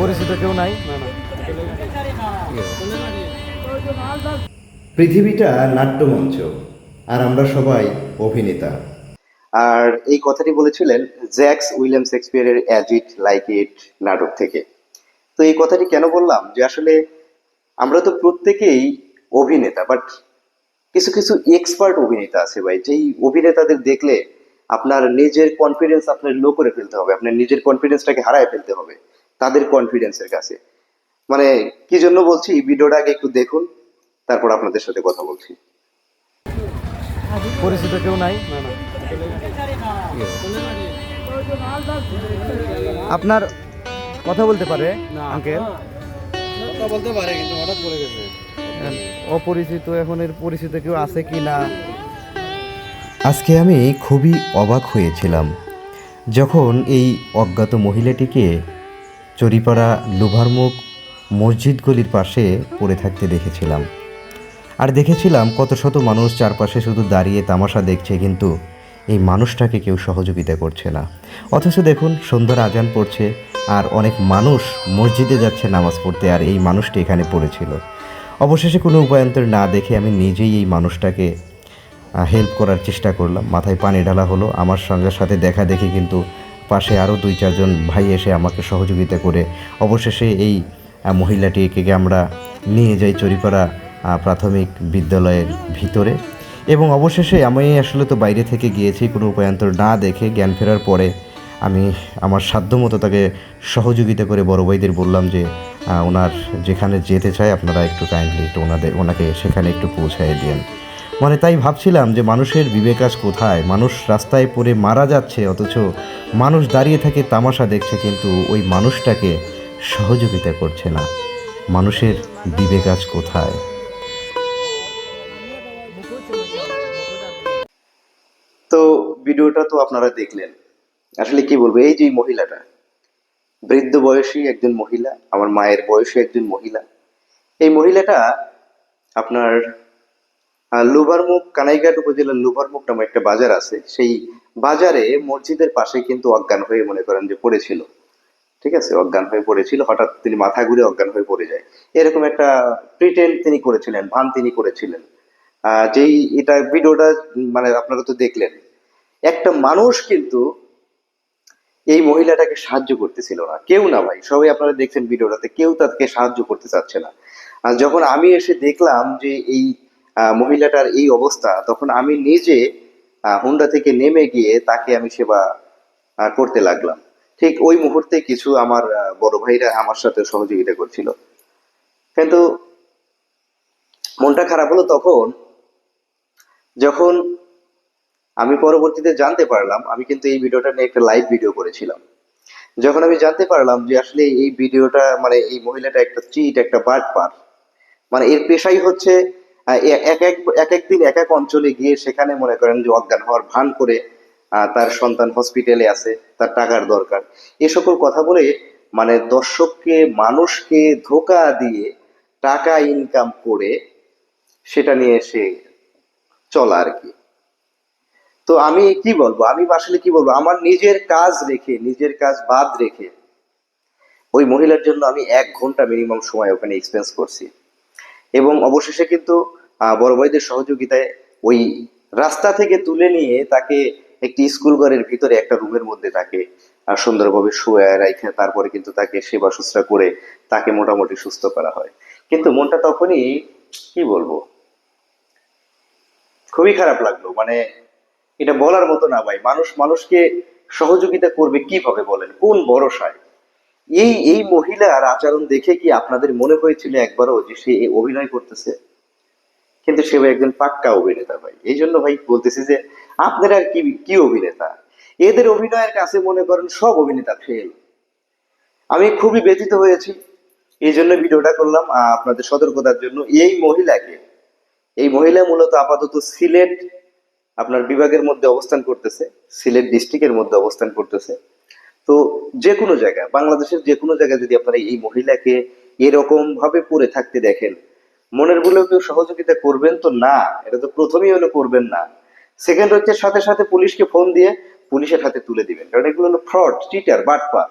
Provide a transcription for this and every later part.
পরিচিত কেউ নাই। পৃথিবীটা নাট্যমঞ্চ আর আমরা সবাই অভিনেতা। আর এই কথাটি বলেছিলেন জ্যাক্স উইলিয়াম শেক্সপিয়ারের অ্যাজ ইট লাইক ইট নাটক থেকে। তো এই কথাটি কেন বললাম? যে আসলে আমরা তো প্রত্যেকেই অভিনেতা বাট কিছু কিছু এক্সপার্ট অভিনেতা আছে ভাই যেই অভিনেতাদের দেখলে আপনার নিজের কনফিডেন্স আপনার লো করে ফেলতে হবে আপনার নিজের কনফিডেন্সটাকে হারায় ফেলতে হবে। তাদের কনফিডেন্সের কাছে। মানে কি জন্য বলছি এই ভিডিওটা আগে একটু দেখুন তারপর আপনাদের সাথে কথা বলছি। পরিচিত কেউ নাই? আপনার কথা বলতে পারে আঙ্কেল কথা বলতে পারে কিন্তু হঠাৎ পড়ে গেছে। অপরিচিত এখন এর পরিচিত কেউ আছে কি না? আজকে আমি খুবই অবাক হয়েছিলাম যখন এই অজ্ঞাত মহিলাটিকে চরিপাড়া লুভারমুখ মসজিদ গলির পাশে পড়ে থাকতে দেখেছিলাম। আর দেখেছিলাম কত শত মানুষ চারপাশে শুধু দাঁড়িয়ে তামাশা দেখছে, কিন্তু এই মানুষটাকে কেউ সহযোগিতা করছে না। অথচ দেখুন, সন্ধ্যার আজান পড়ছে আর অনেক মানুষ মসজিদে যাচ্ছে নামাজ পড়তে, আর এই মানুষটি এখানে পড়েছিল। অবশেষে কোনো উপায়ন্তর না দেখে আমি নিজেই এই মানুষটাকে হেল্প করার চেষ্টা করলাম। মাথায় পানি ঢালা হলো, আমার সঙ্গে সাথে দেখা দেখি কিন্তু পাশে আরও দুই চারজন ভাই এসে আমাকে সহযোগিতা করে অবশেষে এই আহ, মহিলাটিকে আমরা নিয়ে যাই চরিপাড়া আহ, প্রাথমিক বিদ্যালয়ের ভিতরে। এবং অবশেষে আমি আসলে তো বাইরে থেকে গিয়েছি কোনো উপায়ন্তর না দেখে জ্ঞান ফেরার পরে আমি আমার সাধ্যমতো তাকে সহযোগিতা করে বড় ভাইদের বললাম যে ওনার যেখানে যেতে চায় আপনারা একটু কাইন্ডলি একটু ওনাদের ওনাকে সেখানে একটু পৌঁছায় দিন মানে তাই ভাবছিলাম যে মানুষের বিবেক আজ কোথায়? মানুষ রাস্তায় পড়ে মারা যাচ্ছে, অথচ মানুষ দাঁড়িয়ে থাকে, তামাশা দেখছে, কিন্তু ওই মানুষটাকে সহযোগিতা করছে না। মানুষের বিবেক আজ কোথায়? তো ভিডিওটা তো আপনারা দেখলেন। আসলে কি বলব, এই যে মহিলাটা, বৃদ্ধ বয়সী একজন মহিলা, আমার মায়ের বয়সী একজন মহিলা, এই মহিলাটা আপনার লুভারমুখ কানাইঘাট উপজেলার লুভারমুখ নামে একটা বাজার আছে। সেই বাজারে মসজিদের পাশে কিন্তু অজ্ঞান হয়ে মনে করেন যে পড়েছিল। ঠিক আছে? অজ্ঞান হয়ে পড়েছিল। হঠাৎ তিনি মাথা ঘুরে অজ্ঞান হয়ে পড়ে যায়। এরকম একটা প্রিটেন্ড তিনি করেছিলেন, ভান তিনি করেছিলেন। যেই এটা ভিডিওটা মানে আপনারা তো দেখলেন। একটা মানুষ কিন্তু এই মহিলাটাকে সাহায্য করতেছিল না। কেউ না ভাই, সবাই আপনারা দেখছেন ভিডিওটাতে, কেউ তাকে সাহায্য করতে চাচ্ছে না। আর যখন আমি এসে দেখলাম যে এই মহিলাটার এই অবস্থা, তখন আমি নিজে হুন্ডা থেকে নেমে গিয়ে তাকে আমি সেবা করতে লাগলাম। ঠিক ওই মুহূর্তে কিছু আমার বড় ভাইরা আমার সাথে সহযোগিতা করছিল। কিন্তু মনটা খারাপ হলো তখন, যখন আমি পরবর্তীতে জানতে পারলাম, আমি কিন্তু এই ভিডিওটা নিয়ে একটা লাইভ ভিডিও করেছিলাম। যখন আমি জানতে পারলাম যে আসলে এই ভিডিওটা মানে এই মহিলাটা একটা চিট একটা বাট পার মানে এর পেশাই হচ্ছে এক এক এক এক এক অঞ্চলে গিয়ে সেখানে মনে করেন যে অজ্ঞান হওয়ার ভান করে তার সন্তান হসপিটালে আছে, তার টাকার দরকার। এ সকল কথা বলে মানে দর্শককে, মানুষকে ধোকা দিয়ে টাকা ইনকাম করে সেটা নিয়ে সে চলা আর কি। তো আমি কি বলব? আমি আসলে কি বলব? আমার নিজের কাজ রেখে, নিজের কাজ বাদ রেখে ওই মহিলার জন্য আমি এক ঘণ্টা মিনিমাম সময় ওখানে এক্সপেন্স করছি। এবং অবশেষে কিন্তু বড় ভাইদের সহযোগিতায় ওই রাস্তা থেকে তুলে নিয়ে তাকে একটি স্কুল ঘরের ভিতরে একটা রুমের মধ্যে তাকে সুন্দরভাবে শুয়ে রাখে তারপরে কিন্তু তাকে সেবা শুশ্রা করে তাকে মোটামুটি সুস্থ করা হয়। কিন্তু মনটা তখনই, কি বলব? খুবই খারাপ লাগল। মানে এটা বলার মতো না ভাই। মানুষ, মানুষকে সহযোগিতা করবে কীভাবে বলেন? কোন ভরসায়? এই এই মহিলার আচরণ দেখে কি আপনাদের মনে হয়েছিল একবারও যে সে অভিনয় করতেছে? কিন্তু সে ভাই একজন পাক্কা অভিনেতা ভাই। এই জন্য ভাই বলতেছি যে, আপনারা কি কি অভিনেতা? এদের অভিনয়ের কাছে মনে করেন সব অভিনেতা ফেল আমি খুবই ব্যথিত হয়েছি, এই জন্য ভিডিওটা করলাম। আপনাদের সতর্কতার জন্য এই মহিলাকে, এই মহিলা মূলত আপাতত সিলেট, আপনার বিভাগের মধ্যে অবস্থান করতেছে, সিলেট ডিস্ট্রিক্টের মধ্যে অবস্থান করতেছে। তো যে কোনো জায়গায়, বাংলাদেশের যে কোনো জায়গায় যদি আপনারা এই মহিলাকে এরকম ভাবে পড়ে থাকতে দেখেন মনের বলেও কেউ সহযোগিতা করবেন তো না, এটা তো প্রথমেই হলো করবেন না। সেকেন্ড হচ্ছে সাথে সাথে পুলিশকে ফোন দিয়ে পুলিশের হাতে তুলে দিবেন, কারণ এগুলো হলো ফ্রড চিটার বাটপার।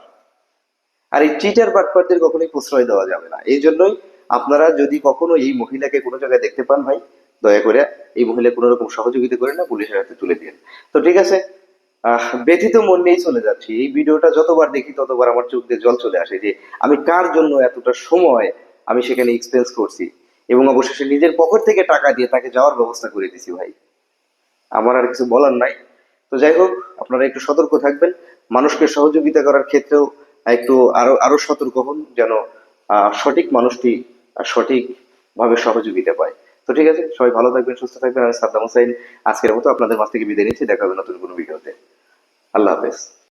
আর এই চিটার বাটপারদের কখনোই প্রশ্রয় দেওয়া যাবে না। এই জন্যই আপনারা যদি কখনো এই মহিলাকে কোনো জায়গায় দেখতে পান ভাই, দয়া করে এই মহিলা কোনো রকম সহযোগিতা করে না, পুলিশের হাতে তুলে দিন তো ঠিক আছে ব্যথিত মন নিয়েই চলে যাচ্ছি। এই ভিডিওটা যতবার দেখি, ততবার আমার চোখ দিয়ে জল চলে আসে যে আমি কার জন্য এতটা সময় আমি সেখানে এক্সপেন্স করছি। এবং অবশেষে নিজের পকেট থেকে টাকা দিয়ে তাকে যাওয়ার ব্যবস্থা করে দিছি ভাই। আমার আর কিছু বলার নাই। তো যাই হোক, আপনারা একটু সতর্ক থাকবেন। মানুষকে সহযোগিতা করার ক্ষেত্রেও একটু আরও আরও সতর্ক হন যেন সঠিক মানুষটি সঠিক ভাবে সহযোগিতা পায়। তো ঠিক আছে, সবাই ভালো থাকবেন, সুস্থ থাকবেন। আমি সাদ্দাম হোসাইন আজকের মতো আপনাদের মাছ থেকে বিদায় নিচ্ছি। দেখা হবে নতুন কোনো ভিডিওতে। আল্লাহ হাফেজ।